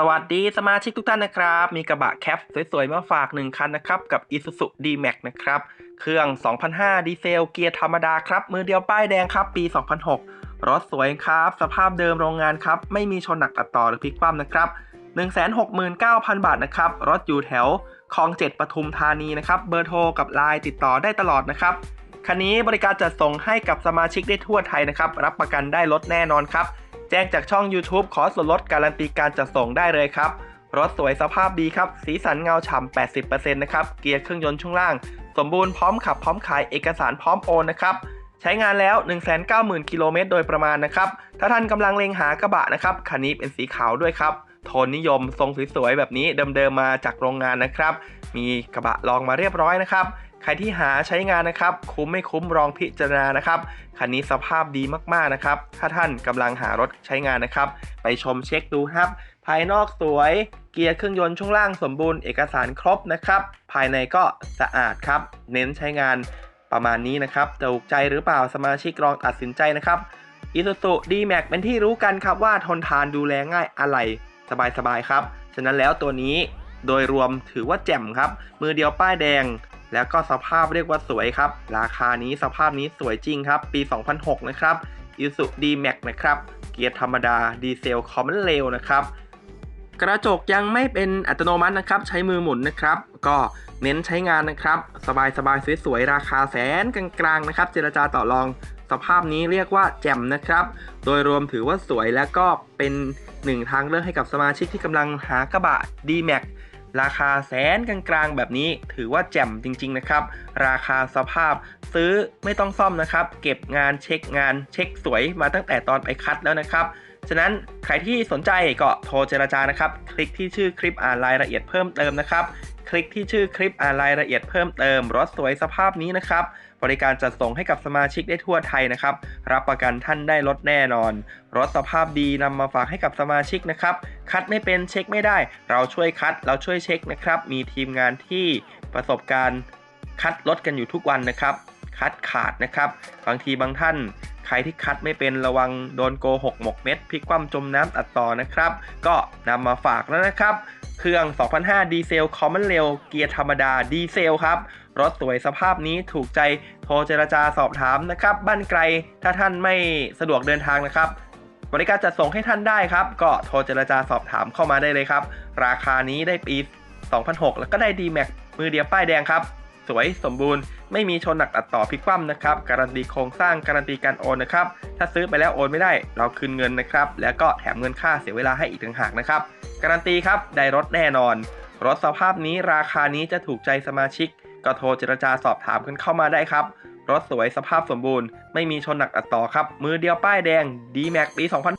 สวัสดีสมาชิกทุกท่านนะครับ มีกระบะแคปสวยๆ มาฝาก 1 คันนะครับ กับ Isuzu D-Max นะครับ เครื่อง 2005 ดีเซล เกียร์ธรรมดาครับ มือเดียวป้ายแดงครับ ปี 2006 รถสวยครับ สภาพเดิมโรงงานครับ ไม่มีชนหนักตัดต่อหรือพลิกคว่ำนะครับ 169,000 บาทนะครับ รถอยู่แถวคลอง 7ปทุมธานีนะครับ เบอร์โทรกับไลน์ติดต่อได้ตลอดนะครับ คันนี้บริการจัดส่งให้กับสมาชิกได้ทั่วไทยนะครับ รับประกันได้รถแน่นอนครับ แจ้งจากช่อง YouTube ขอส่วนลดการันตีการจัดส่งได้เลยครับ รถสวยสภาพดีครับ สีสันเงาฉ่ำ 80%นะครับ เกียร์เครื่องยนต์ช่วงล่าง สมบูรณ์พร้อมขับพร้อมขายเอกสารพร้อมโอนนะครับ ใช้งานแล้ว 190,000 กิโลเมตรโดยประมาณนะครับ ถ้าท่านกำลังเล็งหากระบะนะครับ คันนี้เป็นสีขาวด้วยครับ โทนนิยมทรงสวยๆแบบนี้เดิมๆมาจากโรงงานนะครับ มีกระบะลองมาเรียบร้อยนะครับ ครที่หาใช้งานนะครับ คุ้มไม่คุ้มลองพิจารณานะครับ คันนี้สภาพดีมากๆนะครับ ถ้าท่านกำลังหารถใช้งานนะครับ ไปชมเช็คดูครับ ภายนอกสวย เกียร์เครื่องยนต์ช่วงล่างสมบูรณ์เอกสารครบนะครับ ภายในก็สะอาดครับ เน้นใช้งานประมาณนี้นะครับถูกใจหรือเปล่าสมาชิกลองตัดสินใจนะครับ Isuzu D-Max เป็นที่รู้กันครับว่าทนทานดูแลง่ายอะไรสบายๆครับ ฉะนั้นแล้วตัวนี้โดยรวมถือว่าแจ่มครับ มือเดียวป้ายแดง แล้วก็สภาพเรียกว่าสวยครับ ราคานี้สภาพนี้สวยจริงครับ ปี 2006 นะครับ Isuzu D-Max นะครับ เกียร์ธรรมดาดีเซลคอมมอนเรลนะครับ กระจกยังไม่เป็นอัตโนมัตินะครับ ใช้มือหมุนนะครับ ก็เน้นใช้งานนะครับ สบายสบายๆสวยๆ ราคาแสนกลางๆนะครับ เจรจาต่อรอง สภาพนี้เรียกว่าแจ่มนะครับ โดยรวมถือว่าสวยและก็เป็นหนึ่งทางเลือกให้กับสมาชิกที่กำลังหากระบะ D-Max ราคาแสนกลางๆแบบนี้ถือว่าแจ่มจริง ๆ นะครับ ราคาสภาพซื้อไม่ต้องซ่อมนะครับ เก็บงานเช็คงานเช็คสวยมาตั้งแต่ตอนไปคัดแล้วนะครับฉะนั้นใครที่สนใจก็โทรเจราจานะครับ คลิกที่ชื่อคลิปอ่านรายละเอียดเพิ่มเติมนะครับ คลิกที่ชื่อคลิปอ่านรายละเอียดเพิ่มเติมรถสวยสภาพนี้นะครับ บริการจัดส่งให้กับสมาชิกได้ทั่วไทยนะครับ รับประกันท่านได้รถแน่นอน รถสภาพดีนำมาฝากให้กับสมาชิกนะครับ คัดไม่เป็นเช็คไม่ได้ เราช่วยคัดเราช่วยเช็คนะครับ มีทีมงานที่ประสบการณ์คัดรถกันอยู่ทุกวันนะครับ คัดขาดนะครับ บางทีบางท่าน ใครที่คัดไม่เป็นระวังโดนโกหกหมกเม็ดพลิกคว่ำจมน้ำตัดต่อนะครับ ก็นำมาฝากแล้วนะครับ เครื่อง 2005 ดีเซลคอมมอนเรลเกียร์ธรรมดาดีเซลครับ รถสวยสภาพนี้ถูกใจโทรเจรจาสอบถามนะครับ บ้านไกลถ้าท่านไม่สะดวกเดินทางนะครับบริการจัดส่งให้ท่านได้ครับ ก็โทรเจรจาสอบถามเข้ามาได้เลยครับ ราคานี้ได้ปี 2006 แล้วก็ได้ D-Max มือเดียวป้ายแดงครับ สวยสมบูรณ์ ไม่มีชนหนักตัดต่อพลิกคว่ำนะครับ การันตีโครงสร้างการันตีการโอนนะครับ ถ้าซื้อไปแล้วโอนไม่ได้ เราคืนเงินนะครับ แล้วก็แถมเงินค่าเสียเวลาให้อีกต่างหากนะครับ การันตีครับได้รถแน่นอน รถสภาพนี้ราคานี้จะถูกใจสมาชิก ก็โทรเจรจาสอบถามกันเข้ามาได้ครับ รถสวยสภาพสมบูรณ์ ไม่มีชนหนักตัดต่อครับ มือเดียวป้ายแดง D-Max ปี2 0